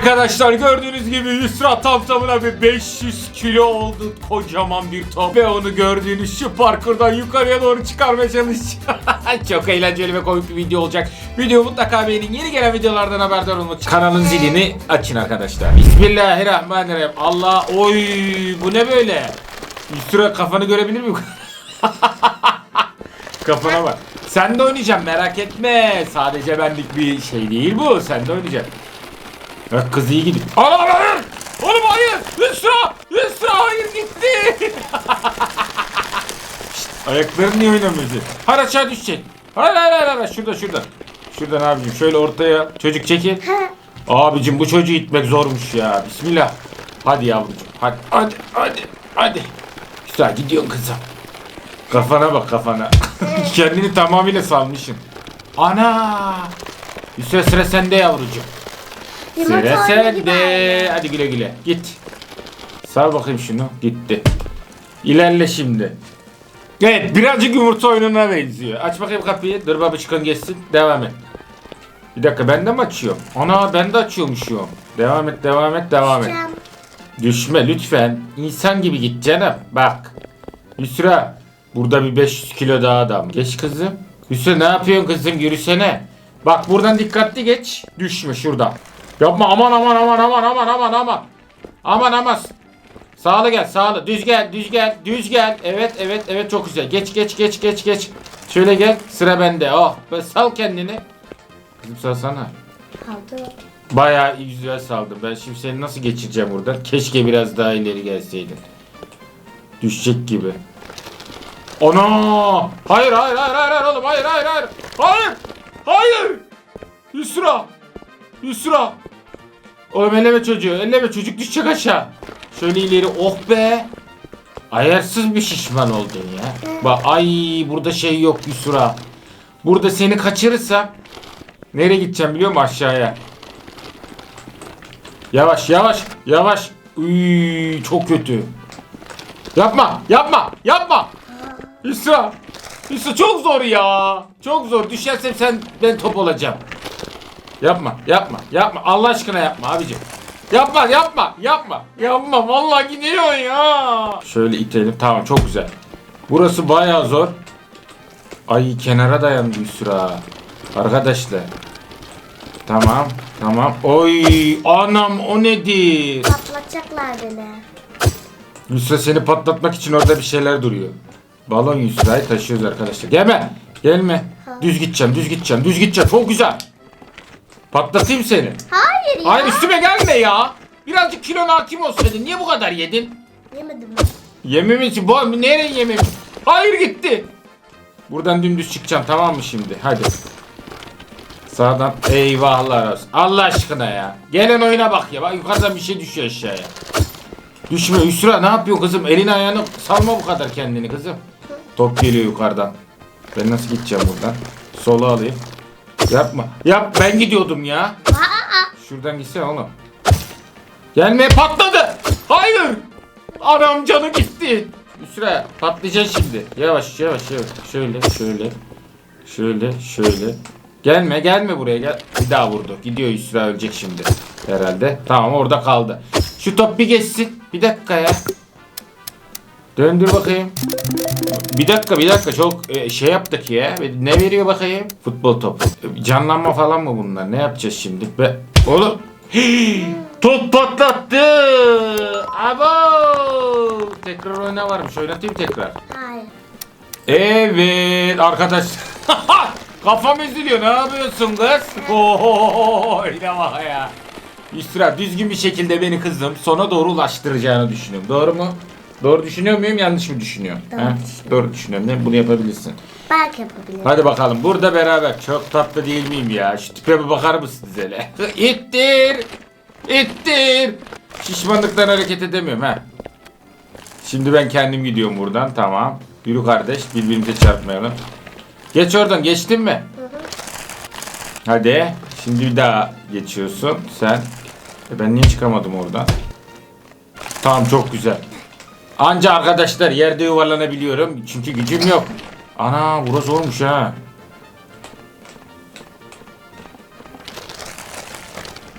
Arkadaşlar gördüğünüz gibi Yusra tam tamına bir 500 kilo oldu kocaman bir top ve onu gördüğünüz şu parkurdan yukarıya doğru çıkarmaya çalışacağım. Çok eğlenceli ve komik bir video olacak. Videoyu mutlaka beğenin. Yeni gelen videolardan haberdar olmak için kanalın zilini açın arkadaşlar. Bismillahirrahmanirrahim. Allah oy bu ne böyle? Yusra kafanı görebilir miyim? Kafana bak. Sen de oynayacaksın merak etme. Sadece benlik bir şey değil bu. Sen de oynayacaksın. Bak kız iyi gidiyor. Ana hayır! Oğlum hayır! Yusra! Yusra hayır gitti! Şşt, ayakların niye oynamıyorsun? Hayır aşağı düşecek. Hayır hayır hayır hayır. Şurada şurada. Şuradan abicim şöyle ortaya. Çocuk çekil. Abicim bu çocuğu itmek zormuş ya. Bismillah. Hadi yavrucuğum. Hadi hadi hadi. Hadi. Güzel gidiyorsun kızım. Kafana bak kafana. Kendini tamamıyla salmışsın. Ana! Süre sıra sende yavrucuğum. Sıra sende. Hadi güle güle. Git. Sar bakayım şunu. Gitti. İlerle şimdi. Evet birazcık yumurta oyununa benziyor. Aç bakayım kapıyı. Dur babacıkın geçsin. Devam et. Bir dakika ben de mi açıyorum? Ana ben de açıyormuşum. Devam et devam et devam et. Düşme lütfen. İnsan gibi git canım. Bak. Yusra. Burada bir 500 kilo daha adam. Geç kızım. Yusra ne yapıyorsun kızım? Yürüsene. Bak buradan dikkatli geç. Düşme şuradan. Yapma aman aman aman aman aman aman aman. Aman aman. Sağlı gel sağlı. Düz gel düz gel düz gel. Evet evet evet çok güzel. Geç geç geç geç geç. Şöyle gel. Sıra bende. Oh. Böyle sal kendini. Kızım salsana. Kaldı. Bayağı güzel saldım. Ben şimdi seni nasıl geçireceğim buradan? Keşke biraz daha ileri gelseydin. Düşecek gibi. Ana! Hayır hayır hayır hayır hayır oğlum hayır hayır hayır. Hayır! Hayır! Yusra! Yusra! Oğlum elleme çocuğu. Elleme çocuk düşecek aşağı. Şöyle ileri. Oh be! Ayarsız bir şişman oldun ya. Bak ay burada şey yok Yusra. Burada seni kaçırırsam nereye gideceğim biliyor musun aşağıya? Yavaş yavaş yavaş. Uy, çok kötü. Yapma yapma yapma. Hüsra. Hüsra çok zor ya. Çok zor. Düşersem sen ben top olacağım. Yapma yapma yapma. Allah aşkına yapma abicim. Yapma yapma yapma. Yapma vallahi gidiyor ya. Şöyle itelim tamam çok güzel. Burası bayağı zor. Ay kenara dayandı Hüsra. Arkadaşlar. Tamam, tamam. Oy, anam o nedir? Patlatacaklar beni. Yusra seni patlatmak için orada bir şeyler duruyor. Balon Yusra'yı taşıyoruz arkadaşlar. Gelme, gelme. Düz gideceğim, düz gideceğim, düz gideceğim. Çok güzel. Patlatayım seni. Hayır ya. Hayır üstüme gelme ya. Birazcık kilona hakim olsaydın. Niye bu kadar yedin? Yemedim. Yemem için. Bu nereye yemem? Hayır gitti. Buradan dümdüz çıkacağım tamam mı şimdi? Hadi. Sağdan eyvahlar olsun. Allah aşkına ya. Gelen oyuna bak ya. Bak yukarıdan bir şey düşüyor aşağıya. Düşme Hüsra ne yapıyor kızım? Elini ayağını salma bu kadar kendini kızım. Top geliyor yukarıdan. Ben nasıl gideceğim buradan? Sola alayım. Yapma. Yap ben gidiyordum ya. Şuradan gitsene oğlum. Gelme patladı. Hayır. Anam canı gitti. Üsra patlayacaksın şimdi. Yavaş yavaş yavaş. Şöyle şöyle. Şöyle şöyle. Gelme gelme buraya gel. Bir daha vurdu. Gidiyor Üsra ölecek şimdi. Herhalde. Tamam orada kaldı. Şu top bir geçsin. Bir dakika ya. Döndür bakayım. Bir dakika bir dakika çok e, şey yaptık ya. Ne veriyor bakayım? Futbol topu. E, Canlanma falan mı bunlar? Ne yapacağız şimdi? Be oğlum. Top patlattı. Abo. Tekrar oyna varmış. Oynatayım tekrar. hayır. Evet arkadaş. Kafam üzülüyor. Ne yapıyorsun kız? Oho, yine bak ya. Yusra düzgün bir şekilde beni kızım sona doğru ulaştıracağını düşünüyorum. Doğru mu? Doğru düşünüyor muyum? Yanlış mı düşünüyorum? Doğru düşünüyorum. Doğru düşünüyorum. değil mi? Bunu yapabilirsin. Belki yapabilirim. Hadi bakalım. Burada beraber. Çok tatlı değil miyim ya? Şu tipe bir bakar mısınız hele? İttir. İttir. Şişmanlıktan hareket edemiyorum ha. Şimdi ben kendim gidiyorum buradan. Tamam. Yürü kardeş. Birbirimize çarpmayalım. Geç oradan. Geçtin mi? Hadi. Şimdi bir daha geçiyorsun. Sen. E ben niye çıkamadım oradan? Tamam çok güzel. Anca arkadaşlar yerde yuvarlanabiliyorum. Çünkü gücüm yok. Ana burası zormuş ha.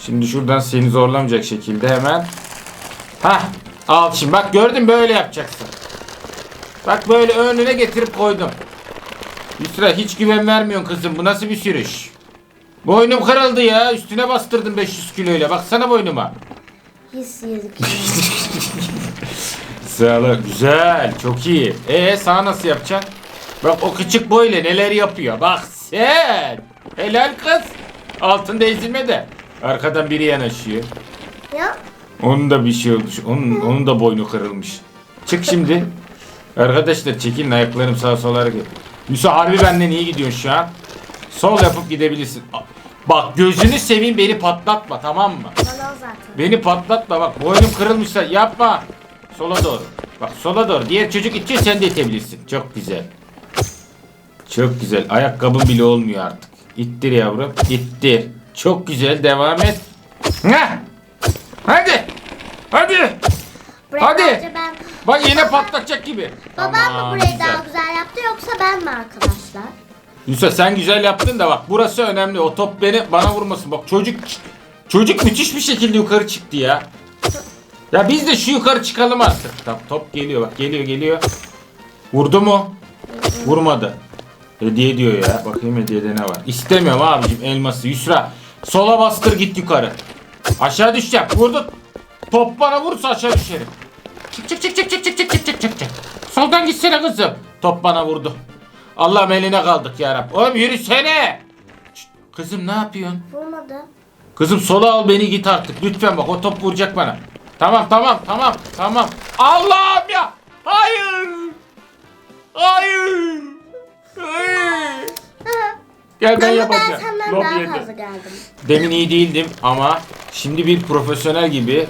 Şimdi Şimdi şuradan seni zorlamayacak şekilde hemen. Hah. Al şimdi bak gördün böyle yapacaksın. Bak böyle önüne getirip koydum. Yusra hiç güven vermiyorsun kızım. Bu nasıl bir sürüş? Boynum kırıldı ya. Üstüne bastırdım 500 kiloyla. Baksana boynuma. His yedik. Sağlı. Güzel. Çok iyi. E sağ nasıl yapacaksın? Bak o küçük boyla neler yapıyor. Bak sen. Helal kız. Altında ezilme de. Arkadan biri yanaşıyor. ya Onun da bir şey olmuş. Onun, onun da boynu kırılmış. Çık şimdi. Arkadaşlar çekilin ayaklarım sağa sola hareket. Musa harbi benden iyi gidiyorsun şu an. Sol yapıp gidebilirsin. Bak gözünü seveyim beni patlatma tamam mı? bana o zaten. Beni patlatma bak boynum kırılmışsa yapma. Sola doğru. Bak sola doğru. Diğer çocuk itiyor sen de itebilirsin. Çok güzel. Çok güzel. Ayakkabın bile olmuyor artık. İttir yavrum. İttir. Çok güzel. Devam et. Heh. Hadi. Hadi. Burayı Hadi. bence ben... Bak yine patlatacak gibi. Babam Tamam, mı burayı güzel. daha güzel yaptı yoksa ben mi arkadaşlar? Yusuf sen güzel yaptın da bak burası önemli. O top beni bana vurmasın. Bak çocuk çocuk müthiş bir şekilde yukarı çıktı ya. Ya biz de şu yukarı çıkalım artık. Tamam top geliyor bak geliyor geliyor. Vurdu mu? Vurmadı. Hediye diyor ya. Bakayım hediyede ne var. İstemiyorum abicim elması. Yusra sola bastır git yukarı. Aşağı düşeceğim. Vurdu. Top bana vursa aşağı düşerim. Çık çık çık çık çık çık çık çık çık çık. Soldan gitsene kızım. Top bana vurdu. Allah'ım eline kaldık ya Rab. Oğlum yürüsene. Şşt, Kızım ne yapıyorsun? Vurmadı. Kızım sola al beni git artık. Lütfen bak o top vuracak bana. Tamam tamam tamam tamam. Allah'ım ya. Hayır. Hayır. Hayır. Gel ben Ama ben yapacağım. senden daha fazla geldim. Demin iyi değildim ama şimdi bir profesyonel gibi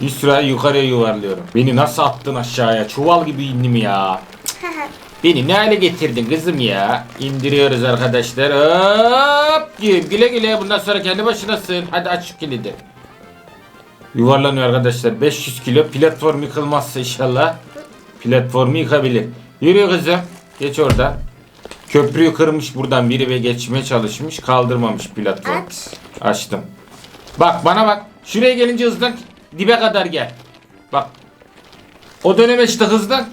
bir süre yukarıya yuvarlıyorum. Beni nasıl attın aşağıya? Çuval gibi indim ya. Beni ne hale getirdin kızım ya? İndiriyoruz arkadaşlar. Hop! Güle güle. Bundan sonra kendi başınasın. Hadi aç şu kilidi. Yuvarlanıyor arkadaşlar. 500 kilo. Platform yıkılmazsa inşallah. Platformu yıkabilir. Yürü kızım. Geç oradan. Köprüyü kırmış buradan biri ve geçmeye çalışmış. Kaldırmamış platform. Aç. Açtım. Bak bana bak. Şuraya gelince hızdan dibe kadar gel. Bak. O döneme işte hızdan.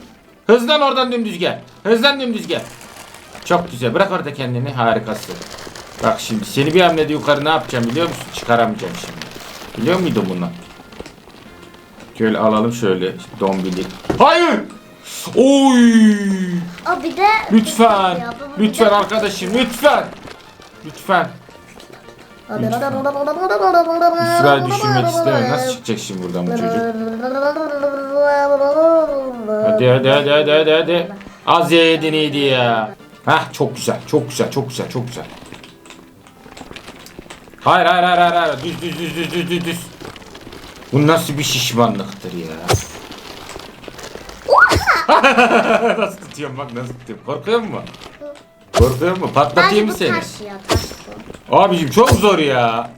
Hızdan oradan dümdüz gel. Hızdan dümdüz gel. Çok güzel. Bırak orada kendini. Harikasın. Bak şimdi seni bir hamlede yukarı ne yapacağım biliyor musun? Çıkaramayacağım şimdi. Biliyor muydun bunu? Şöyle alalım şöyle. Dombilik. Hayır. Oy. O bir de... Lütfen. Ya, bu- Lütfen de- arkadaşım. Lütfen. Lütfen. Sırayı düşünmek istemiyorum. Nasıl çıkacak şimdi buradan bu çocuk? Hadi hadi hadi hadi hadi hadi. Az yedin iyiydi ya. Hah çok güzel çok güzel çok güzel çok güzel. Hayır hayır hayır hayır. hayır. Düz düz düz düz düz düz düz. Bu nasıl bir şişmanlıktır ya. nasıl tutuyorum bak nasıl tutuyorum. Korkuyor musun? Korkuyor musun? Patlatayım Bence mı bu seni? taş ya taş bu. Abicim çok zor ya.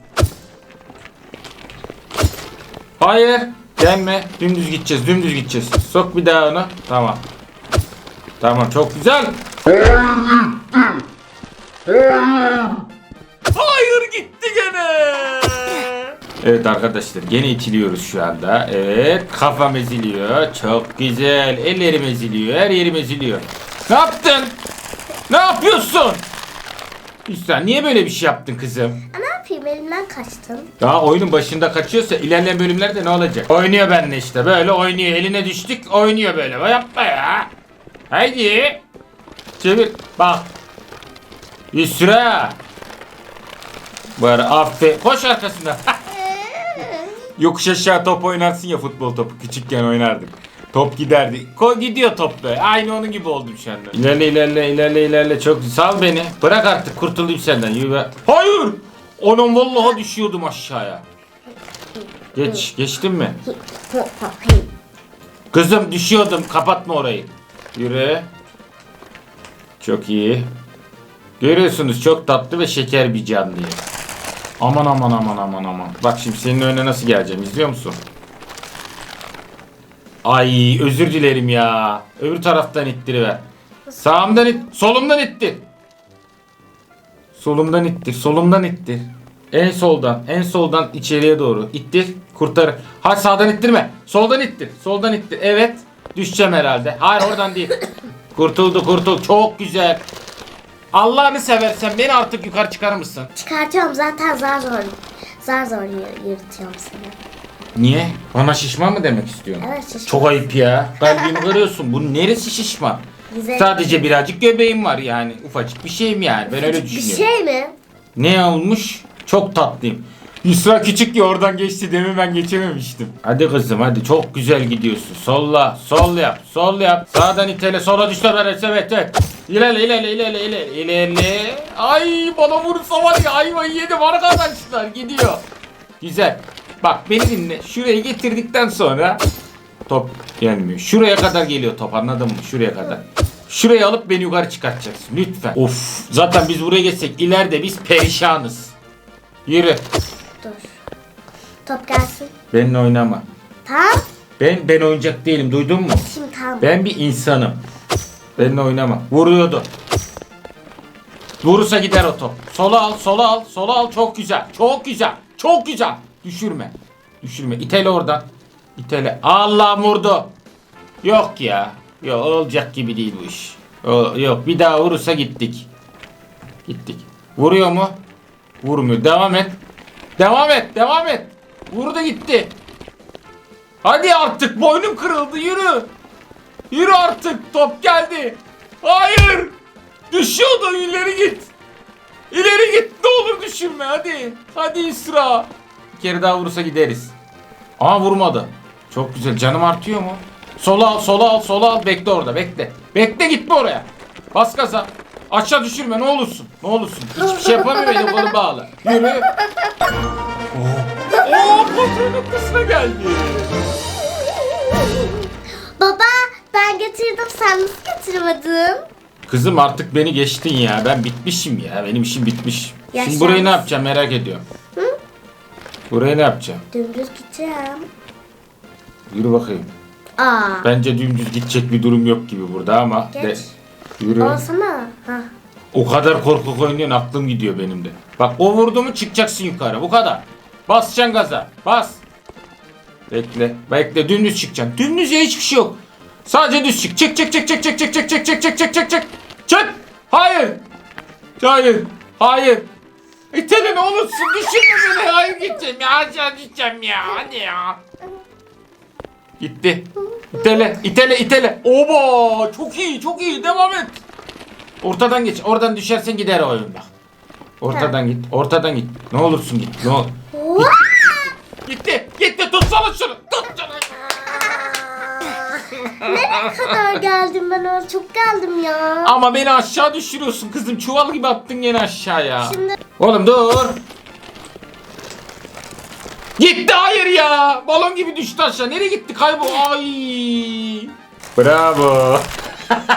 Hayır. Gelme. Dümdüz gideceğiz. Dümdüz gideceğiz. Sok bir daha onu. Tamam. Tamam çok güzel. Hayır gitti gene. Evet arkadaşlar gene itiliyoruz şu anda. Evet kafam eziliyor. Çok güzel. Ellerim eziliyor. Her yerim eziliyor. Ne yaptın? Ne yapıyorsun? Hüsran niye böyle bir şey yaptın kızım? Aa, ne yapayım elimden kaçtın. Daha oyunun başında kaçıyorsa ilerleyen bölümlerde ne olacak? Oynuyor benimle işte böyle oynuyor. Eline düştük oynuyor böyle. Yapma ya. Haydi. Çevir. Bak. Yusra. Bari aferin. Koş arkasına. Yokuş aşağı top oynarsın ya futbol topu. Küçükken oynardık. Top giderdi. Ko gidiyor top böyle. Aynı onun gibi oldum şu anda. İlerle ilerle ilerle ilerle. Çok sal beni. Bırak artık kurtulayım senden. Yürü. Hayır. Onun vallahi düşüyordum aşağıya. Geç. Geçtin mi? Kızım düşüyordum. Kapatma orayı. Yürü. Çok iyi. Görüyorsunuz çok tatlı ve şeker bir canlı. Aman aman aman aman aman. Bak şimdi senin önüne nasıl geleceğim izliyor musun? Ay özür dilerim ya. Öbür taraftan ittiriver. Sağımdan it, solumdan ittir. Solumdan ittir, solumdan ittir. En soldan, en soldan içeriye doğru ittir, kurtar. Hayır sağdan ittirme. Soldan ittir, soldan ittir. Evet. Düşeceğim herhalde. Hayır oradan değil. Kurtuldu, kurtul. Çok güzel. Allah'ını seversen beni artık yukarı çıkarır mısın? Çıkartıyorum zaten zar zor. Zar zor yürütüyorum seni. Niye? Bana şişman mı demek istiyorsun? Evet, şişman. Çok ayıp ya. Kalbimi kırıyorsun. Bu neresi şişman? Güzel. Sadece birazcık göbeğim var yani. Ufacık bir şeyim yani. Ben öyle Bir düşünüyorum. şey mi? Ne olmuş? Çok tatlıyım. Yusra küçük ya oradan geçti demin ben geçememiştim. Hadi kızım hadi çok güzel gidiyorsun. Solla, sol yap, sol yap. Sağdan itele, sola düş evet evet. İlerle ilerle ilerle ilerle ilerle. Ay bana vurursa var ya ayvayı yedim arkadaşlar gidiyor. Güzel. Bak beni dinle. Şuraya getirdikten sonra top gelmiyor. Şuraya kadar geliyor top anladın mı? Şuraya kadar. Şuraya alıp beni yukarı çıkartacaksın lütfen. Of zaten biz buraya geçsek ileride biz perişanız. Yürü. Dur. Top gelsin. Benimle oynama. Tamam. Ben ben oyuncak değilim duydun mu? Şimdi tamam. Ben bir insanım. Benimle oynama. Vuruyordu. Vurursa gider o top. Sola al, sola al, sola al. Çok güzel. Çok güzel. Çok güzel. Düşürme. Düşürme. İtele oradan. İtele. Allah vurdu. Yok ya. Yok olacak gibi değil bu iş. O- yok bir daha vurursa gittik. Gittik. Vuruyor mu? Vurmuyor. Devam et. Devam et. Devam et. Vurdu gitti. Hadi artık boynum kırıldı yürü. Yürü artık top geldi. Hayır. Düşüyordu ileri git. İleri git ne olur düşürme hadi. Hadi İsra. Bir kere daha vurursa gideriz. Aa vurmadı. Çok güzel canım artıyor mu? Sola al sola al sola al bekle orada bekle. Bekle gitme oraya. Bas gaza. Aşağı düşürme ne olursun. Ne olursun. Hiçbir şey yapamıyor elim kolu bağlı. Yürü. Oo. Oo patron noktasına geldi. Baba ben getirdim sen nasıl getirmedin? Kızım artık beni geçtin ya. Ben bitmişim ya. Benim işim bitmiş. Şimdi Yaşa. burayı ne yapacağım merak ediyorum. Burayı ne yapacağım? Dümdüz gideceğim. Yürü bakayım. Aa. Bence dümdüz gidecek bir durum yok gibi burada ama. Geç. De, yürü. Olsana. Ha. O kadar korkak oynuyorsun aklım gidiyor benim de. Bak o vurdu mu çıkacaksın yukarı. Bu kadar. Basacaksın gaza. Bas. Bekle. Bekle dümdüz çıkacaksın. Dümdüz ya hiçbir şey yok. Sadece düz çık. Çık çık çık çık çık çık çık çık çık çık çık çık çık. Çık. Hayır. Hayır. Hayır. İtele ne olursun düşürme beni. Hayır gideceğim ya. Aşağı düşeceğim ya. Hadi ya. Gitti. İtele, itele, itele. Oba! Çok iyi, çok iyi. Devam et. Ortadan geç. Oradan düşersen gider o oyun bak. Ortadan git. Ortadan git. Ne olursun git. Ne ol. Gitti. Gitti. Tutsana şunu. Tut şunu. Ne kadar geldim ben öyle çok geldim ya. Ama beni aşağı düşürüyorsun kızım. Çuval gibi attın yine aşağıya. Şimdi Oğlum dur. Gitti hayır ya. Balon gibi düştü aşağı. Nereye gitti? Kaybol. Ay. Bravo.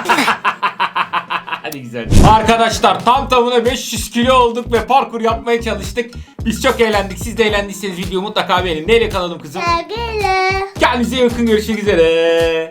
Hadi güzel. Arkadaşlar tam tamına 500 kilo olduk ve parkur yapmaya çalıştık. Biz çok eğlendik. Siz de eğlendiyseniz videoyu mutlaka beğenin. Neyle kalalım kızım? sevgiyle. Kendinize iyi bakın. Görüşmek üzere.